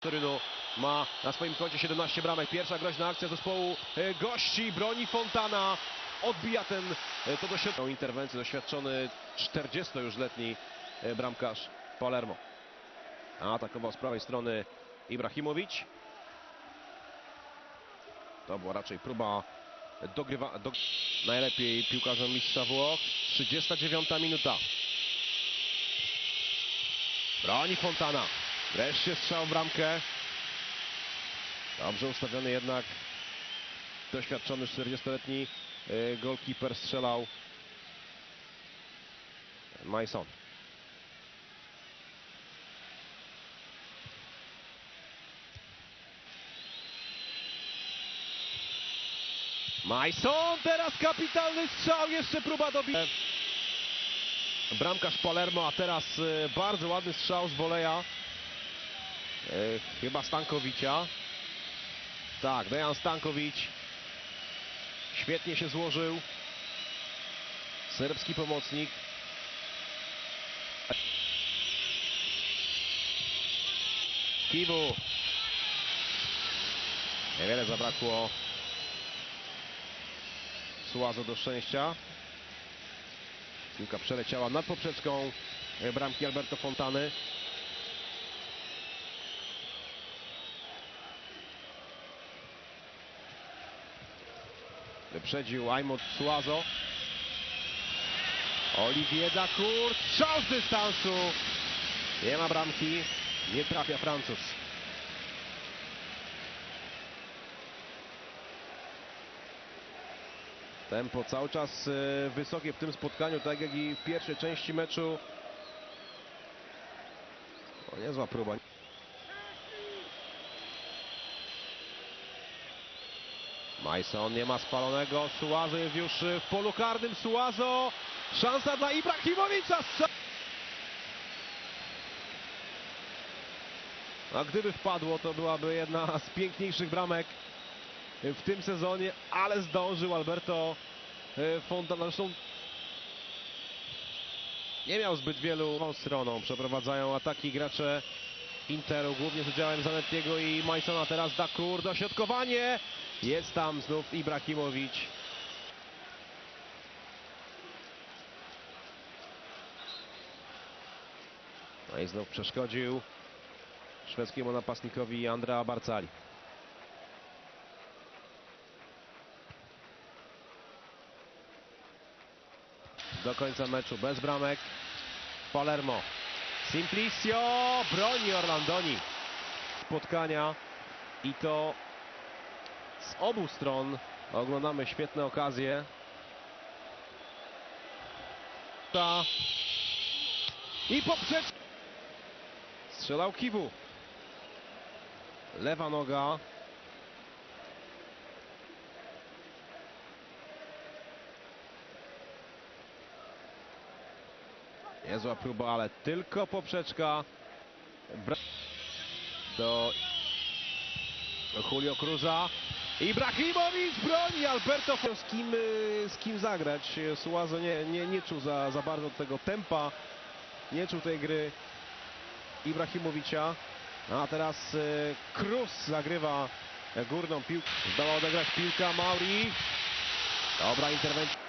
Torynu ma na swoim koncie 17 bramek. Pierwsza groźna akcja zespołu e, gości. Broni Fontana. Odbija ten e, to doświadczony interwencję. Doświadczony 40 już letni bramkarz Palermo. Atakował z prawej strony Ibrahimowicz. To była raczej próba dogrywa. Do... Najlepiej piłkarzem mistrza Włoch. 39 minuta. Broni Fontana. Wreszcie strzał w bramkę. Dobrze ustawiony jednak doświadczony 40-letni y, golkiper strzelał Mason. Mason, teraz kapitalny strzał, jeszcze próba dobicia. Bramkarz Palermo, a teraz y, bardzo ładny strzał z woleja. Y, Chyba Stankowicia. Tak, Dejan Stankowicz. Świetnie się złożył. Serbski pomocnik. Kiwu. Niewiele zabrakło Suazo do szczęścia. Piłka przeleciała nad poprzeczką e, bramki Alberto Fontany. Wyprzedził Aymot Suazo. Olivier Dacour. Strzał z dystansu. Nie ma bramki. Nie trafia Francuz. Tempo cały czas e, wysokie w tym spotkaniu, tak jak i w pierwszej części meczu. O, niezła próba. Majson nie ma spalonego. Suazo jest już y, w polu karnym. Suazo. Szansa dla Ibrahimowicza. A gdyby wpadło, to byłaby jedna z piękniejszych bramek w tym sezonie, ale zdążył Alberto y, Fontana. Zresztą nie miał zbyt wielu stroną. Przeprowadzają ataki gracze Interu, głównie z udziałem Zanettiego i Majsona. Teraz Dakur, dośrodkowanie. Jest tam znów Ibrahimowicz. No i znów przeszkodził szwedzkiemu napastnikowi Andrea Barcali. Do końca meczu bez bramek. Palermo. Simplicio broni Orlandoni. Spotkania i to z obu stron oglądamy świetne okazje. I poprzecz. Strzelał Kiwu. Lewa noga. Niezła próba, ale tylko poprzeczka. Do Julio Cruza. Ibrahimowicz broni Alberto. Z kim, y, z kim zagrać? Suazo nie, nie, nie czuł za, za bardzo tego tempa. Nie czuł tej gry Ibrahimowicza. A teraz y, Cruz zagrywa górną piłkę. Zdała odegrać piłka Mauri. Dobra interwencja.